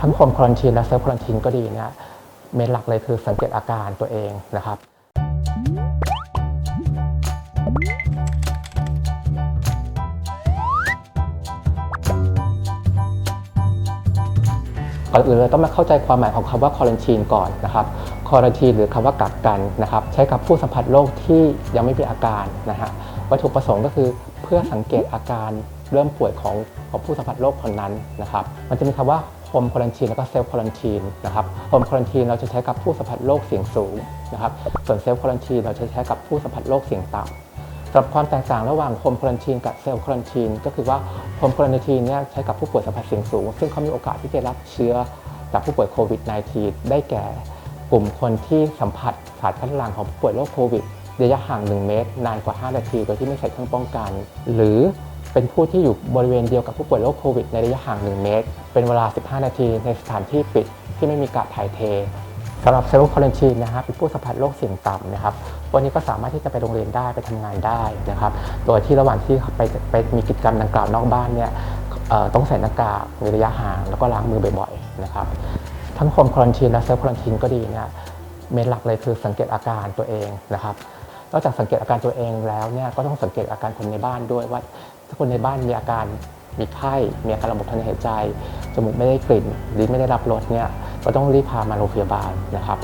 ทั้งโฮมควอนตินและเซลฟ์ควอนตินก็ดีเนี่ยเมนหลักเลยคือสังเกตอาการตัวเองนะครับก่อนอื่นเราต้องมาเข้าใจความหมายของคำว่าควอนตินก่อนนะครับควอนตินหรือคำว่ากักกันนะครับ ใช้กับผู้สัมผัสโรคที่ยังไม่มีอาการนะฮะวัตถุประสงค์ก็คือเพื่อสังเกตอาการเริ่มป่วยของของผู้สัมผัสโรคคนนั้นนะครับ มันจะมีคำว่า โฮมควอนตินแล้วก็เซลฟ์ควอนตินนะครับโฮมควอนตินเราจะใช้กับผู้สัมผัสโรคเสี่ยงสูงนะครับส่วนเซลฟ์ควอนตินเราจะใช้กับผู้สัมผัสโรคเสี่ยงต่ำสำหรับความแตกต่างระหว่างโฮมควอนตินกับเซลล์ควอนตินก็คือว่าโฮมควอนตินเนี่ยใช้กับผู้ป่วยสัมผัสเสี่ยงสูง ซึ่งเขามีโอกาสที่จะรับเชื้อจากผู้ป่วยโควิด -19 ได้แก่กลุ่มคนที่สัมผัสสารคัดหลั่งของผู้ป่วยโรคโควิดระยะห่าง 1 เมตร นานกว่า 5 นาที โดยที่ไม่ใส่เครื่องป้องกัน หรือ เป็นผู้ที่อยู่บริเวณเดียวกับผู้ป่วยโรคโควิดในระยะห่าง 1 เมตร เป็นเวลา 15 นาทีในสถานที่ปิดที่ไม่มีการถ่ายเทสำหรับเซลล์ควอนตินนะฮะเป็นผู้สัมผัสโรคเสี่ยงต่ำนะครับวันนี้ก็สามารถที่จะไปโรงเรียนได้ไปทำงานได้นะครับโดยที่ระหว่างที่ไปไปมีกิจกรรมดังกล่าวนอกบ้านเนี่ยต้องใส่หน้ากากมีระยะห่างแล้วก็ล้างมือบ่อยๆนะครับทั้งโฮมควอนตินและเซลฟ์ควอนตินก็ดีเนี่ยเมนหลักเลยคือสังเกตอาการตัวเองนะครับนอกจากสังเกตอาการตัวเองแล้วเนี่ยก็ต้องสังเกตอาการคนในบ้านด้วยว่า ถ้าคนในบ้านมีอาการมีไข้มีอาการระบบทางเดินหายใจจมูกไม่ได้กลิ่นลิ้นไม่ได้รับรสเนี่ยก็ต้องรีบพามาโรงพยาบาลนะครับ